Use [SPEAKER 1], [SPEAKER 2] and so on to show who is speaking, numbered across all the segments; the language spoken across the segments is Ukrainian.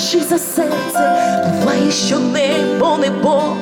[SPEAKER 1] перший за серце, буває, що небо не Бог.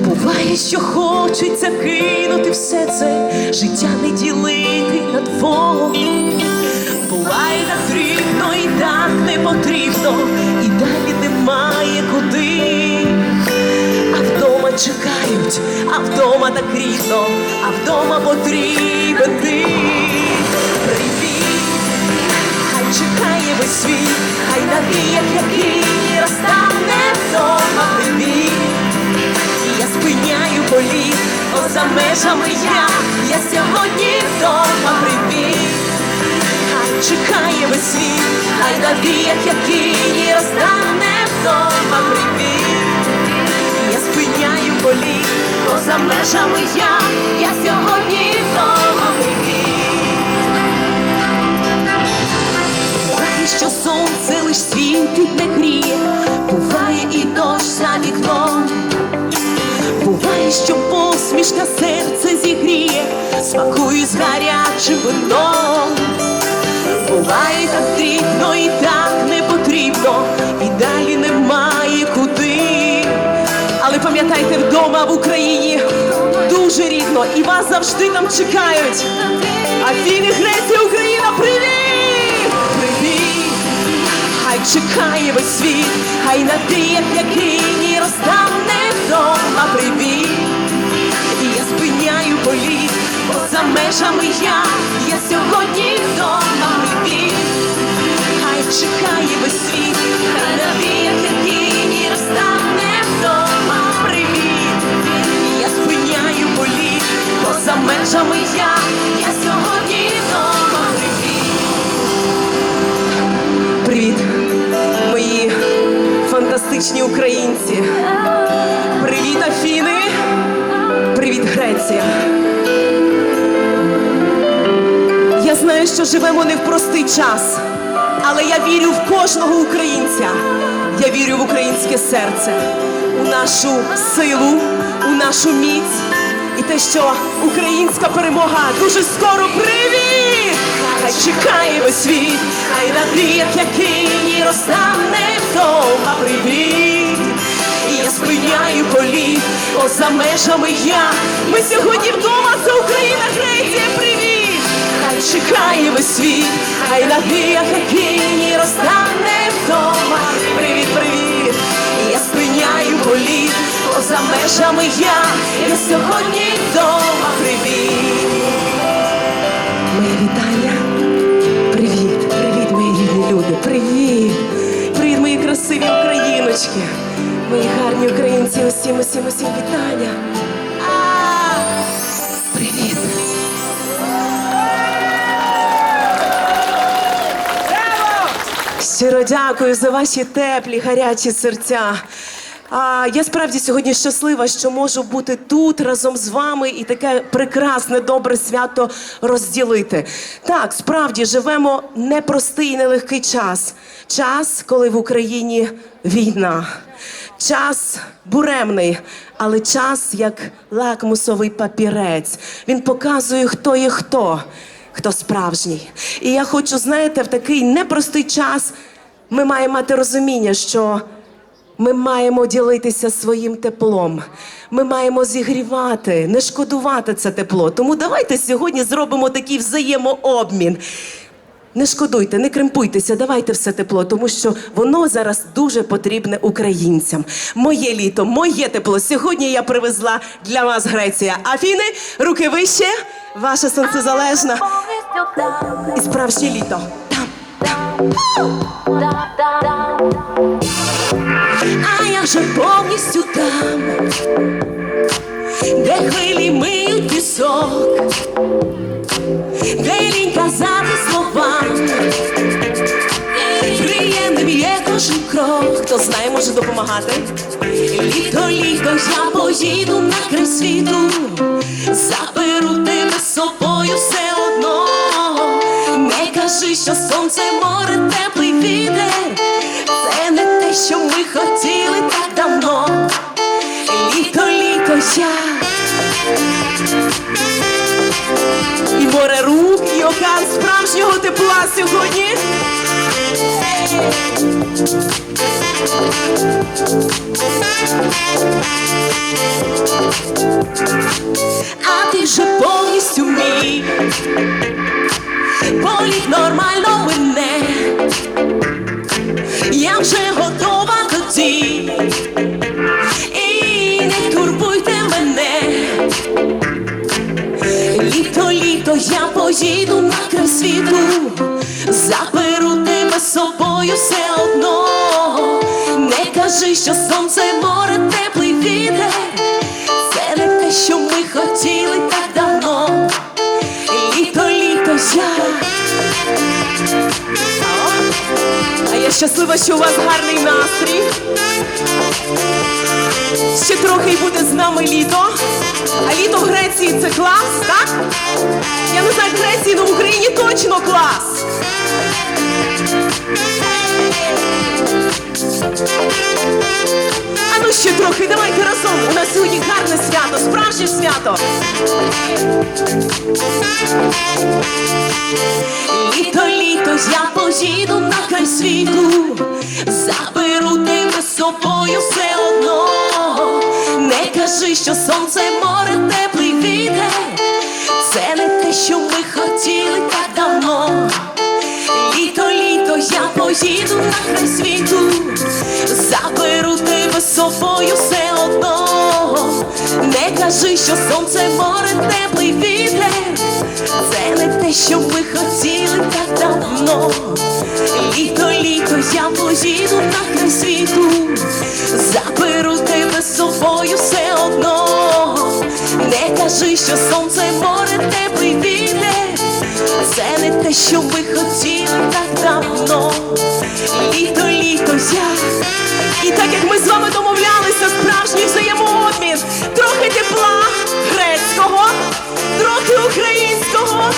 [SPEAKER 1] Буває, що хочеться кинути все це, життя не ділити на двох. Буває так дрібно і так не потрібно, і далі немає куди. А вдома чекають, а вдома так рідно, а вдома потрібен ти. Чекає весь світ, хай навіяк який розтане вдома. Привіт. Я спиняю політ, поза межами я, я сьогодні вдома привіт. Хай чекає весь світ, хай навіяк який розтане вдома привіт. Я спиняю політ, поза межами я, я сьогодні сонце лиш світить не гріє, буває і дощ за вікном. Буває, що посмішка серце зігріє, смакує з гарячим вином. Буває так дрібно і так не потрібно, і далі немає куди. Але пам'ятайте, вдома в Україні дуже рідно, і вас завжди там чекають. Афіни, Греція, Україна, привіт! Чекає весь світ, хай надіяк який розтане вдома привіт. І я спиняю політ, поза межами я, я сьогодні вдома привіт. Хай чекає весь світ, хай надіяк який розтане вдома привіт. І я спиняю політ, поза межами я, я фантастичні українці. Привіт, Афіни. Привіт, Греція. Я знаю, що живемо не в простий час, але я вірю в кожного українця. Я вірю в українське серце, у нашу силу, у нашу міць і те, що українська перемога дуже скоро привіт! Хай чекає весь світ, хай надіяк який розтане вдома привіт. І я спиняю політ, поза межами я. Ми сьогодні вдома, це Україна, Греція, привіт! Хай чекає весь світ, хай надіяк який розтане вдома. Привіт, привіт! І я спиняю політ, поза межами я. Я сьогодні Мої гарні українці, усім, усім, усім вітання. Привіт! Щиро дякую за ваші теплі, гарячі серця. А, я справді сьогодні щаслива, що можу бути тут разом з вами і таке прекрасне, добре свято розділити. Так, справді живемо непростий і нелегкий час. Час, коли в Україні війна. Час буремний, але час як лакмусовий папірець. Він показує, хто є хто, хто справжній. І я хочу, знаєте, в такий непростий час ми маємо мати розуміння, що ми маємо ділитися своїм теплом. Ми маємо зігрівати, не шкодувати це тепло. Тому давайте сьогодні зробимо такий взаємообмін. Не шкодуйте, не кремпуйтеся, давайте все тепло, тому що воно зараз дуже потрібне українцям. Моє літо, моє тепло. Сьогодні я привезла для вас Греція. Афіни, руки вище, ваша сонцезалежна і справжнє літо. Там. А я вже повністю там, де хвилі миють хто знає, може допомагати. Літо, літо, я поїду на край світу, заберу тебе з собою все одно. Не кажи, що сонце, море, теплий вітер. Це не те, що ми хотіли так давно. Літо, літо, я. І море рук, і океан справжнього тепла сьогодні. А ти вже повністю мій. Поліг нормально мене Я вже готова тоді І не турбуйте мене. Літо, літо, я поїду на край світу. Заберу тебе з собою все Не кажи, що сонце, море, теплий вітер Це не те, що ми хотіли так давно Літо, літо, я А я щаслива, що у вас гарний настрій Ще трохи і буде з нами літо. А літо в Греції це клас, так? Я не знаю, в Греції, але в Україні точно клас. Ще трохи, давайте разом. У нас сьогодні гарне свято, справжнє свято. Літо, літо, я поїду на край світу, заберу тебе з собою все одно. Не кажи, що сонце, море, теплий вітер, це не те, що ми хотіли поїду на край світу, заберу тебе з собою все одно. Не кажи, що сонце, море, теплий вітер, це не те, що ми хотіли так давно. Літо, літо, я поїду на край світу, заберу тебе з собою все одно. Не кажи, що сонце, море, вітер, це не те, що ви хотіли так давно. Літо, літо, я. І так як ми з вами домовлялися, справжній взаємообмін, трохи тепла грецького, трохи українського,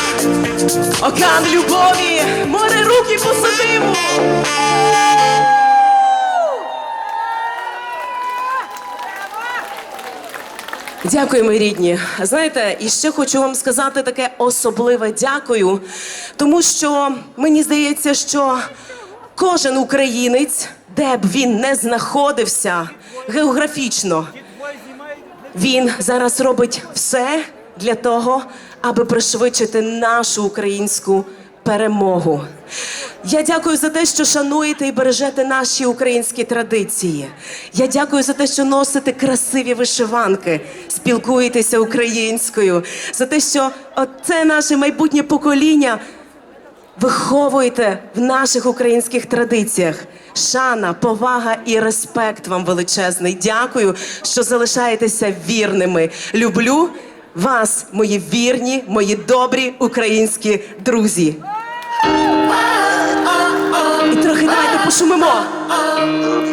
[SPEAKER 1] океан любові, море руки посадимо. Дякую, мої рідні. Знаєте, і ще хочу вам сказати таке особливе дякую, тому що мені здається, що кожен українець, де б він не знаходився географічно, він зараз робить все для того, аби пришвидшити нашу українську перемогу. Я дякую за те, що шануєте і бережете наші українські традиції. Я дякую за те, що носите красиві вишиванки, спілкуєтеся українською, за те, що це наше майбутнє покоління виховуєте в наших українських традиціях. Шана, повага і респект вам величезний. Дякую, що залишаєтеся вірними. Люблю вас, мої вірні, мої добрі українські друзі. І трохи давайте пошумимо.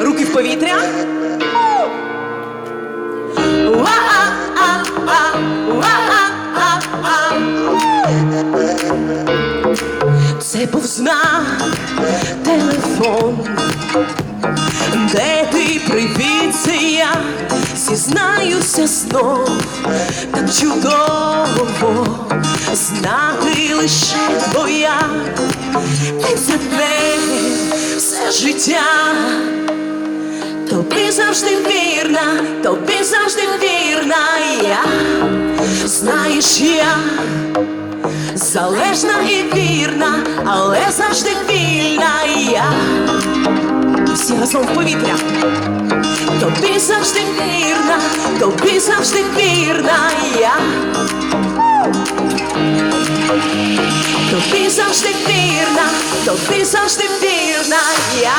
[SPEAKER 1] Руки в повітря. Це був знак, телефон, де ти привіт, я зізнаюся знов, так чудово знати лише твоя, ти за тебе все життя. Тобі завжди вірна, тобі завжди вірна я, знаєш я. Залежна і вірна, але завжди вільна я. Всі разом в повітря. Тобі завжди вірна, тобі завжди вірна я. Тобі завжди вірна, тобі завжди вірна я.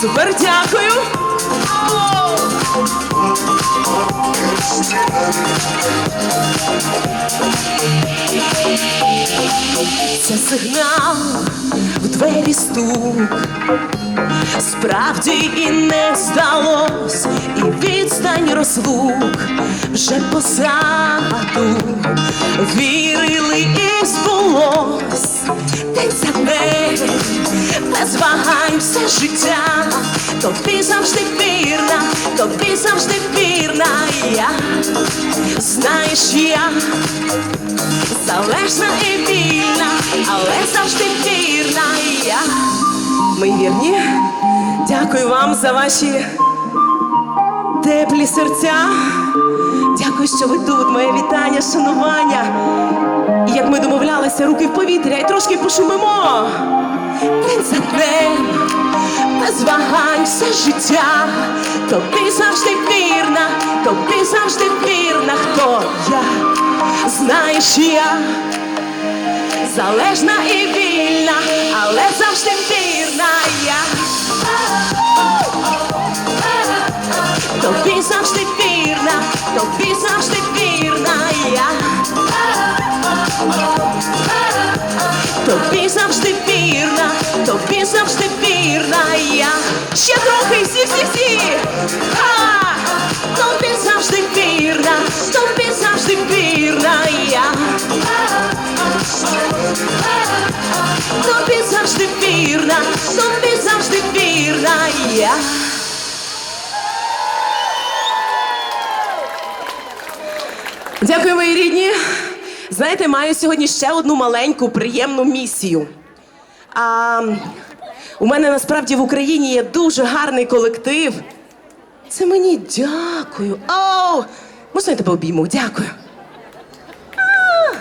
[SPEAKER 1] Супер, дякую. Це сигнал в двері стук. Справді і не здалось, і відстань розлук вже позаду. Вірили і збулось, день за днем, без вагань все життя, тобі завжди вірна, тобі завжди вірна я, знаєш я залежна і вільна, але завжди вірна я. Ми вірні. Дякую вам за ваші теплі серця. Дякую, що ви тут. Моє вітання, шанування. І як ми домовлялися, руки в повітря і трошки пошумимо. День за днем, без вагань все життя. Тобі завжди вірна, тобі завжди вірна, хто я. Знаєш я залежна і вільна, але завжди вірна я. Тобі завжди вірна, тобі завжди вірна я. Тобі завжди вірна, тобі завжди вірна я. Ще трохи, всі, всі, всі. Тобі завжди вірна, тобі завжди вірна я. Вірна, тобі завжди вірна я. Дякую, мої рідні. Знаєте, маю сьогодні ще одну маленьку приємну місію. А, у мене насправді в Україні є дуже гарний колектив. Це мені дякую. О, можна я тебе обійму? Дякую. А,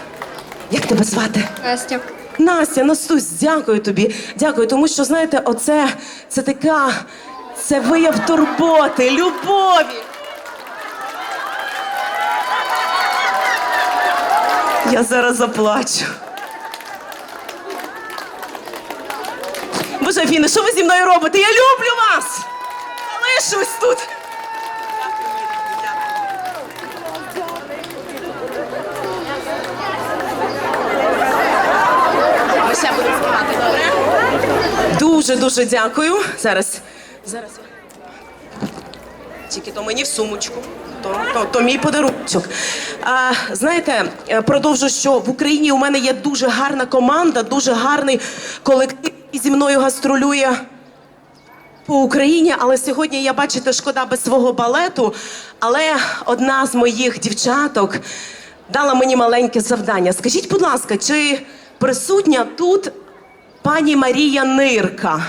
[SPEAKER 1] як тебе звати?
[SPEAKER 2] Настя.
[SPEAKER 1] Настя, Настусь, дякую тобі. Дякую, тому що знаєте, оце це така, це вияв турботи, любові. Я зараз заплачу. Боже, Афіна, що ви зі мною робите? Я люблю вас! Залишусь тут. Ми ще будемо співати, добре? Дуже дуже дякую. Зараз. Зараз. Тільки то мені в сумочку. То, то, то мій подарунок. А, знаєте, продовжу, що в Україні у мене є дуже гарна команда, дуже гарний колектив, який зі мною гастролює по Україні. Але сьогодні я бачите, шкода без свого балету. Але одна з моїх дівчаток дала мені маленьке завдання. Скажіть, будь ласка, чи присутня тут пані Марія Нирка?